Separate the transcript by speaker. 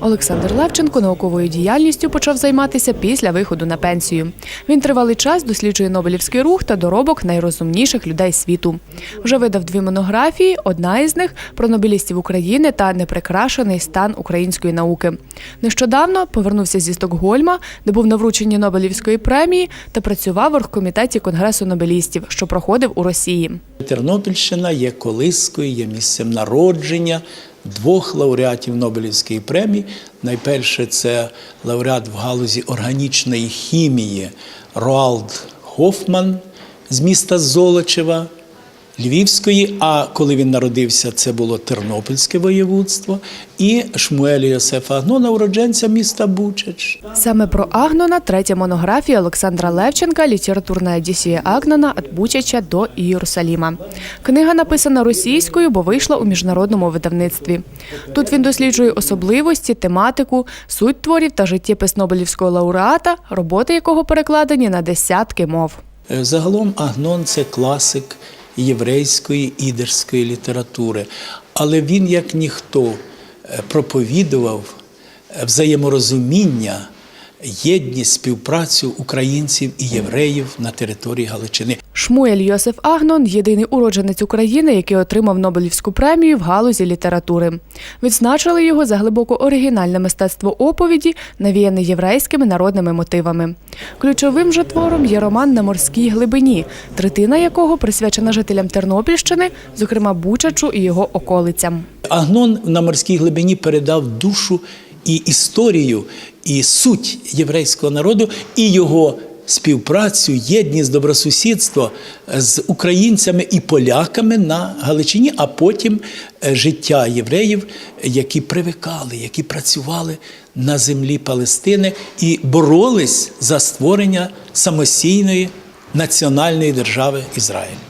Speaker 1: Олександр Левченко науковою діяльністю почав займатися після виходу на пенсію. Він тривалий час досліджує Нобелівський рух та доробок найрозумніших людей світу. Вже видав дві монографії. Одна із них про нобелістів України та неприкрашений стан української науки. Нещодавно повернувся зі Стокгольма, де був на врученні Нобелівської премії та працював в оргкомітеті Конгресу Нобелістів, що проходив у Росії.
Speaker 2: Тернопільщина є колискою, є місцем народження двох лауреатів Нобелівської премії. Найперше це лауреат в галузі органічної хімії Роалд Гофман з міста Золочева. Львівської, а коли він народився, це було Тернопільське воєводство, і Шмуелі Йосифа Агнона, уродженця міста Бучач.
Speaker 1: Саме про Агнона третя монографія Олександра Левченка Літературна Одіссія Агнона від Бучача до Ієрусаліма. Книга написана російською, бо вийшла у міжнародному видавництві. Тут він досліджує особливості, тематику, суть творів та життєпис Нобелівського лауреата, роботи якого перекладені на десятки мов.
Speaker 2: Е, Загалом Агнон це класик єврейської ідерської літератури, але він, як ніхто, е, проповідував е, взаєморозуміння, єдність, співпрацю українців і євреїв на території Галичини.
Speaker 1: Шмуель Йосиф Агнон єдиний уродженець України, який отримав Нобелівську премію в галузі літератури. Відзначили його за глибоко оригінальне мистецтво оповіді, навіяне єврейськими народними мотивами. Ключовим же твором є роман на морській глибині, третина якого присвячена жителям Тернопільщини, зокрема Бучачу і його околицям.
Speaker 2: Агнон на морській глибині передав душу і історію, і суть єврейського народу, і його співпрацю, єдність, добросусідство з українцями і поляками на Галичині, а потім е, життя євреїв, які привикали, які працювали на землі Палестини і боролись за створення самостійної національної держави Ізраїль.